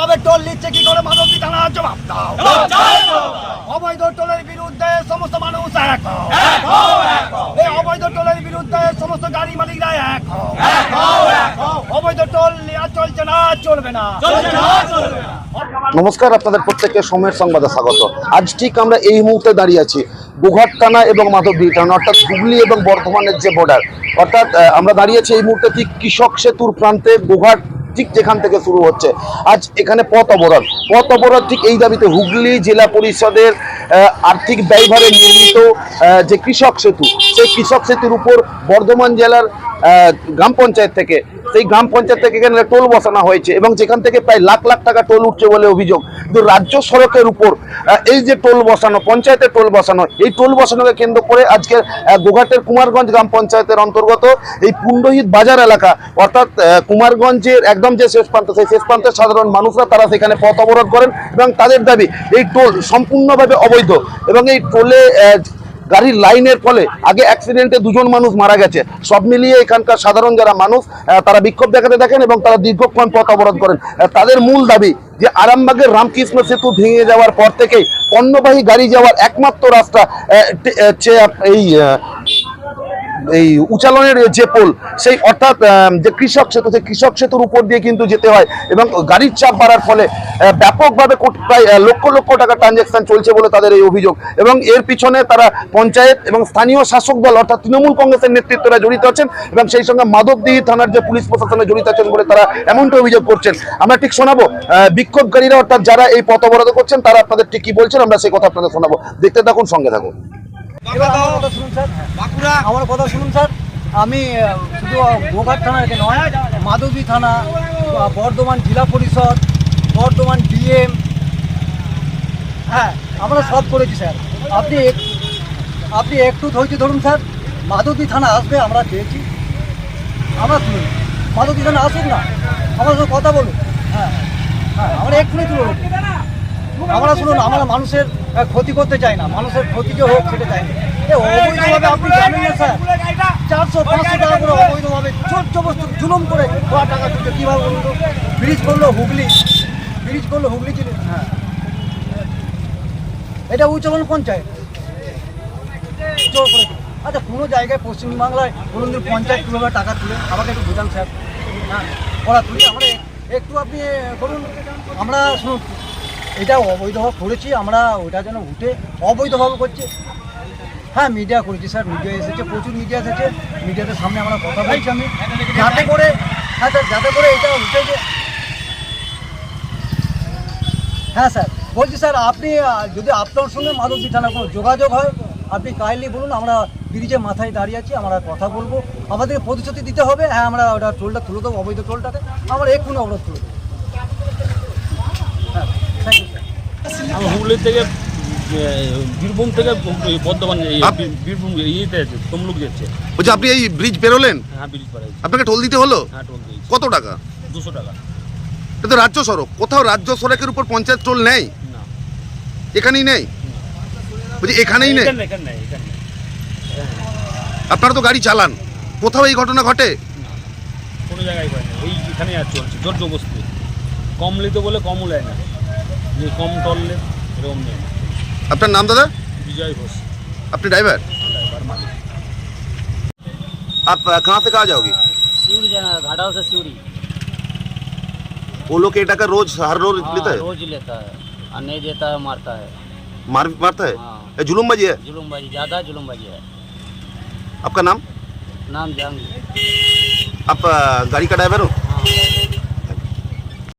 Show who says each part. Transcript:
Speaker 1: তবে টোল নিচ্ছে কি করে মানবী থানা জবাব দাও। অবৈধ টোলের বিরুদ্ধে সমস্ত মানুষ এক এই অবৈধ টোলের বিরুদ্ধে সমস্ত গাড়ি মালিকরা এক অবৈধ টোল নেওয়া চলছে না চলবে না।
Speaker 2: নমস্কার আপনাদের প্রত্যেককে সময়ের সংবাদে স্বাগত। আজ ঠিক আমরা এই মুহূর্তে দাঁড়িয়ে আছি গোঘাট থানা এবং মাধবদী থানা অর্থাৎ হুগলি এবং বর্ধমানের যে বর্ডার অর্থাৎ আমরা দাঁড়িয়েছি এই মুহূর্তে ঠিক কৃষক সেতুর প্রান্তে গোঘাট ঠিক যেখান থেকে শুরু হচ্ছে। আজ এখানে পথ অবরোধ। পথ অবরোধ ঠিক এই দাবিতে হুগলি জেলা পরিষদের আর্থিক ব্যয়ভারে নির্মিত যে কৃষক সেতু, সেই কৃষক সেতুর উপর বর্ধমান জেলার গ্রাম পঞ্চায়েত থেকে সেই গ্রাম পঞ্চায়েত থেকে এখানে টোল বসানো হয়েছে এবং যেখান থেকে প্রায় লাখ লাখ টাকা টোল উঠছে বলে অভিযোগ। কিন্তু রাজ্য সড়কের উপর এই যে টোল বসানো, পঞ্চায়েতে টোল বসানো, এই টোল বসানোকে কেন্দ্র করে আজকে গোঘাটের কুমারগঞ্জ গ্রাম পঞ্চায়েতের অন্তর্গত এই পুণ্ডহিত বাজার এলাকা, অর্থাৎ কুমারগঞ্জের একদম যে শেষ প্রান্ত, সেই শেষ প্রান্তের সাধারণ মানুষরা তারা সেখানে পথ অবরোধ করেন এবং তাদের দাবি, এই টোল সম্পূর্ণভাবে অবৈধ এবং এই টোলে গাড়ির লাইনের ফলে আগে অ্যাক্সিডেন্টে দুজন মানুষ মারা গেছে। সব মিলিয়ে এখানকার সাধারণ যারা মানুষ তারা বিক্ষোভ দেখাতে দেখেন এবং তারা দীর্ঘক্ষণ পথ অবরোধ করেন। তাদের মূল দাবি যে আরামবাগের রামকৃষ্ণ সেতু ভেঙে যাওয়ার পর থেকেই পণ্যবাহী গাড়ি যাওয়ার একমাত্র রাস্তা এই এই উচালনের যে পোল, সেই অর্থাৎ যে কৃষক সেতু, সেই কৃষক সেতুর উপর দিয়ে কিন্তু যেতে হয় এবং গাড়ির চাপ বাড়ার ফলে ব্যাপকভাবে প্রায় লক্ষ লক্ষ টাকা ট্রানজ্যাকশন চলছে বলে তাদের এই অভিযোগ এবং এর পিছনে তারা পঞ্চায়েত এবং স্থানীয় শাসক দল, অর্থাৎ তৃণমূল কংগ্রেসের নেতৃত্বরা জড়িত আছেন এবং সেই সঙ্গে মাধবদিহি থানার যে পুলিশ প্রশাসনে জড়িত আছেন বলে তারা এমনটা অভিযোগ করছেন। আমরা ঠিক শোনাবো বিক্ষোভকারীরা অর্থাৎ যারা এই পথ অবরোধ করছেন, তারা আপনাদের ঠিক কি বলছেন, আমরা সেই কথা আপনাদের শোনাবো। দেখতে থাকুন, সঙ্গে থাকুন।
Speaker 3: আমার কথা শুনুন স্যার। আমার কথা শুনুন স্যার। আমি শুধু গোঘাট থানাকে নয় মাধবী থানা বর্ধমান জেলা পরিষদ বর্ধমান ডিএম। হ্যাঁ আমরা সব করেছি স্যার। আপনি আপনি একটু ধৈর্য ধরুন স্যার। মাধবী থানা আসবে আমরা পেয়েছি আমরা নেব। মাধবী থানা আসুন না আমার কথা বলুন হ্যাঁ হ্যাঁ আমরা এক্ষুনি তুলে। আমরা শুনুন, আমরা মানুষের ক্ষতি করতে চাই না, মানুষের ক্ষতি যে হোক সেটা চাই না। অবৈধভাবে আপনি জানেন না, স্যার, চারশো, পাঁচশো টাকা করে অবৈধভাবে চোর জবস্ত জুলুম করে ওরা টাকা তুলছে কীভাবে বলুন তো? ব্রিজ করল হুগলি, ব্রিজ করল হুগলি ছিল হ্যাঁ। এটা উচ্চলন পঞ্চায়েত। আচ্ছা কোনো জায়গায় পশ্চিমবাংলায় বলুন তো পঞ্চায়েত কীভাবে টাকা তুলে? আমাকে একটু বোঝান, স্যার। হ্যাঁ ওরা তুলে, আমরা একটু আপনি করুন। আমরা শুনুন এটা অবৈধভাবে করেছি, আমরা ওটা যেন উঠে অবৈধভাবে করছে। হ্যাঁ মিডিয়া করেছি স্যার মিডিয়া এসেছে, প্রচুর মিডিয়া এসেছে। মিডিয়াতে সামনে আমরা কথা বলছি আমি। যাতে করে হ্যাঁ স্যার যাতে করে এটা উঠে যে হ্যাঁ স্যার বলছি স্যার আপনি, যদি আপনার সঙ্গে মাধবদী থানা কোনো যোগাযোগ হয়, আপনি কাইন্ডলি বলুন, আমরা ব্রিজের মাথায় দাঁড়িয়ে আছি, আমরা কথা বলব। আমাদেরকে প্রতিশ্রুতি দিতে হবে হ্যাঁ আমরা ওটা টোলটা তুলে দেবো, অবৈধ টোলটাতে আমরা এক্ষুনি অবরোধ তুলে দেবো। হ্যাঁ।
Speaker 4: আমি হুগলি থেকে বীরভূম থেকে বর্ধমান বীরভূম ইয়েতে আছে তমলুক যাচ্ছে
Speaker 2: বলছি আপনি এই ব্রিজ পেরোলেন?
Speaker 4: হ্যাঁ ব্রিজ
Speaker 2: আপনাকে টোল দিতে হলো?
Speaker 4: হ্যাঁ টোল দিয়েছি।
Speaker 2: কত টাকা?
Speaker 4: দুশো টাকা।
Speaker 2: এটা তো রাজ্য সড়ক। কোথাও রাজ্য সড়কের উপর পঞ্চায়েত টোল নেই?
Speaker 4: না।
Speaker 2: এখানেই নেই? বলছি এখানেই নেই? আপনারা তো গাড়ি চালান। কোথাও এই ঘটনা ঘটে?
Speaker 4: কোনো জায়গায় পাই না। এই আর চলছে জোর জবস্তি কম বলে কমও নেয় না। যে কম টললে এরকম নেই না
Speaker 2: আপনার নাম दादा
Speaker 4: বিজয় ঘোষ
Speaker 2: আপনি ड्राइवर
Speaker 4: ড্রাইভার মালিক
Speaker 2: आप अ, कहाँ से कहाँ जाओगे
Speaker 5: सिवड़ी जाना है घाटाल से सिवड़ी
Speaker 2: वो लोग ये टका रोज हर रोज
Speaker 5: हाँ,
Speaker 2: लेता है
Speaker 5: रोज लेता है और नहीं देता है मारता है
Speaker 2: मार मारता है
Speaker 5: हाँ।
Speaker 2: ये जुलूमबाजी है
Speaker 5: जुलूमबाजी ज़्यादा जुलूमबाजी है
Speaker 2: आपका नाम
Speaker 5: नाम जहांगीर
Speaker 2: आप अ, गाड़ी का ड्राइवर हो
Speaker 5: हाँ